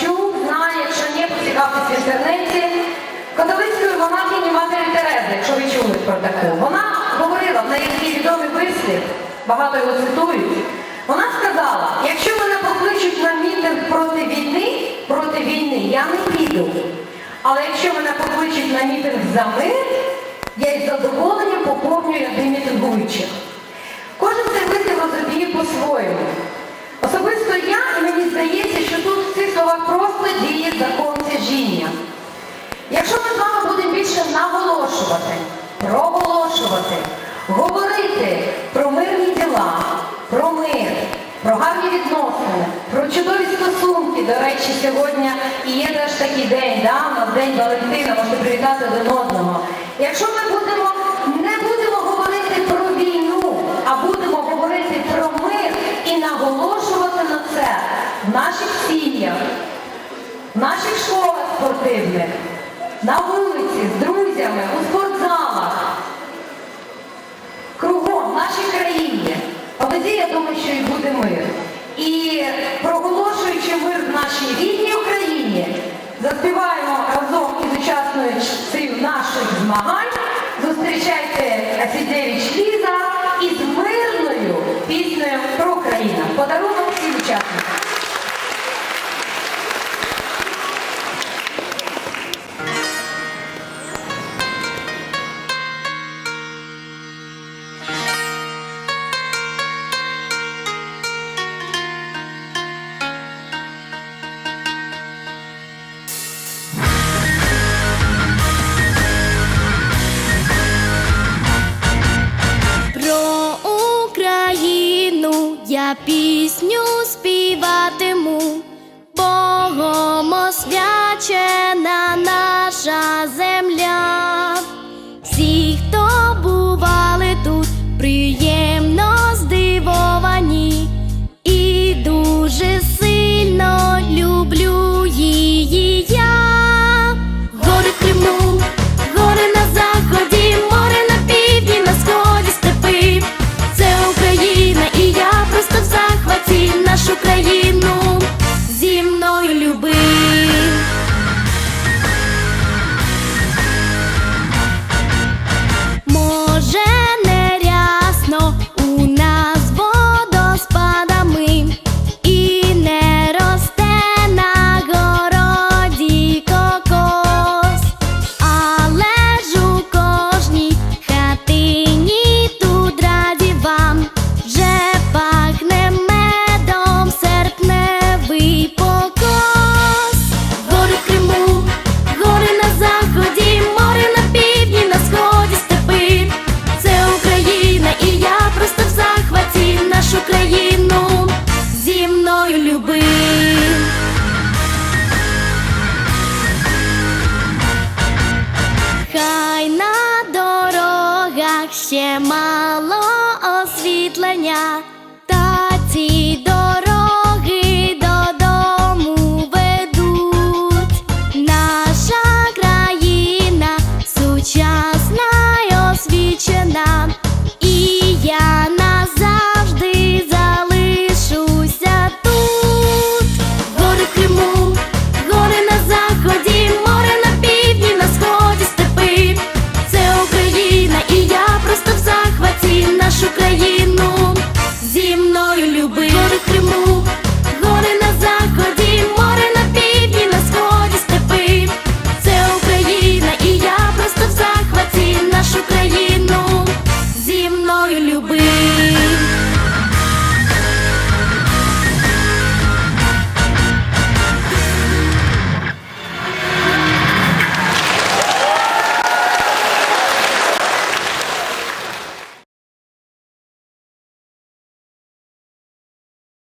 чув, знає, якщо ні, поцікавтесь в інтернеті. Католицької монахині матері Терези, якщо ви чули про таку, вона говорила, в неї такий відомий вислів, багато його цитують. Вона сказала, якщо мене покличуть на мітинг проти війни, проти війни, я не піду. Але якщо мене покличуть на мітинг за мир, я із задоволенням поповнюю ряди мітингуючих. Про гарні відносини, про чудові стосунки, до речі, сьогодні і є теж такий день, да, у день Валентина, можете привітати один одного. Якщо ми будемо, не будемо говорити про війну, а будемо говорити про мир і наголошувати на це в наших сім'ях, в наших школах спортивних, на вулиці, з друзями, у спортзалах, кругом в нашій країні. А тоді я думаю, що і буде мир. І проголошуючи мир в нашій рідній Україні, заспіваємо разом із учасницею наших змагань. Зустрічайте Асідевич Ліза із мирною піснею про Україну. Подарунок всім учасникам. Пісню співатиму, Богом освячена ще мало освітлення та ці.